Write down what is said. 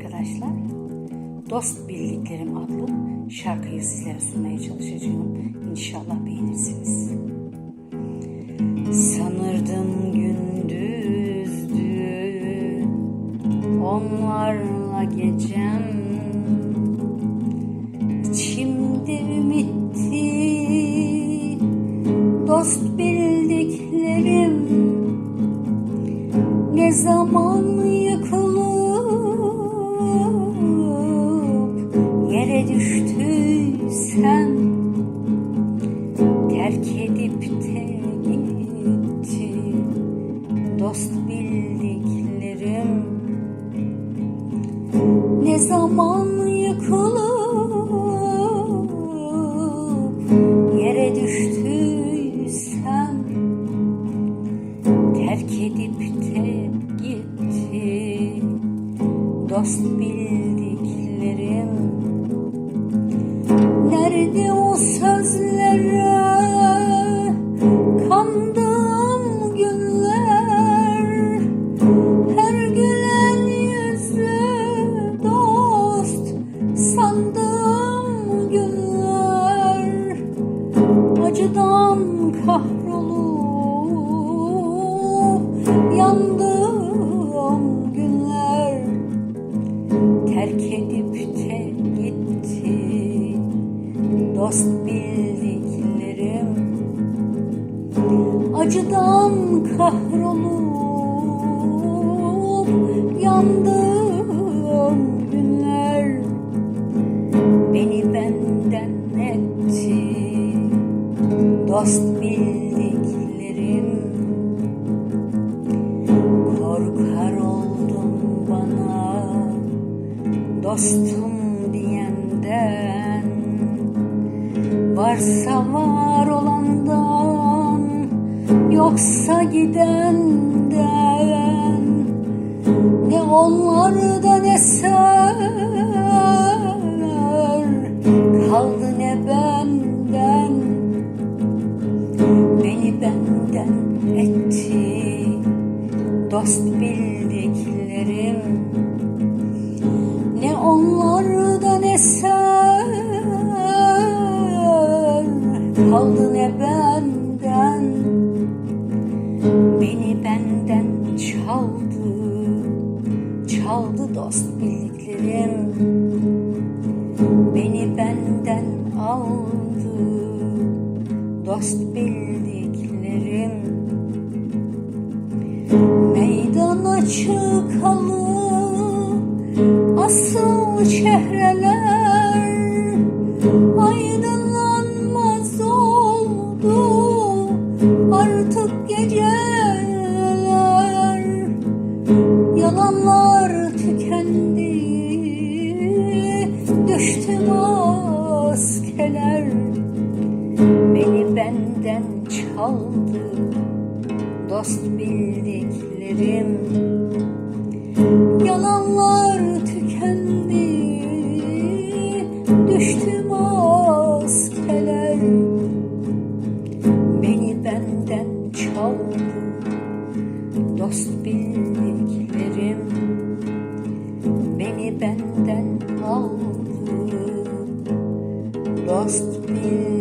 arkadaşlar. Dost Bildiklerim adlı şarkıyı sizlere sunmaya çalışacağım. İnşallah beğenirsiniz. Sanırdım gündüzdü onlarla gecem İçimde ümitti dost bildiklerim ne zaman yıkılıp yere düştüysem terk edip de gitti dost bildiklerim ne zaman yıkılıp yere düştüysem terk edip de gitti dost bildiklerim nerede o sözlere. Kandığım günler her gülen yüzlü dost sandığım günler. Acıdan kahrolup yandığım günler. Terk edip dost bildiklerim. Acıdan kahrolup yandığım günler beni benden etti. Dost bildiklerim. Korkar oldum bana dostum varsa var olandan yoksa gidenden. Ne onlardan eser kaldı ne benden. Beni benden etti dost bildiklerim. Ne onlardan eser kaldı ne benden. Beni benden çaldı. Çaldı dost bildiklerim beni benden aldı. Dost bildiklerim. Meydana çıkalı asıl çehreler kaldı. Dost bildiklerim. Yalanlar tükendi. Düştü maskeler Beni benden çaldı. Dost bildiklerim. Beni benden aldı. Dost bildiklerim.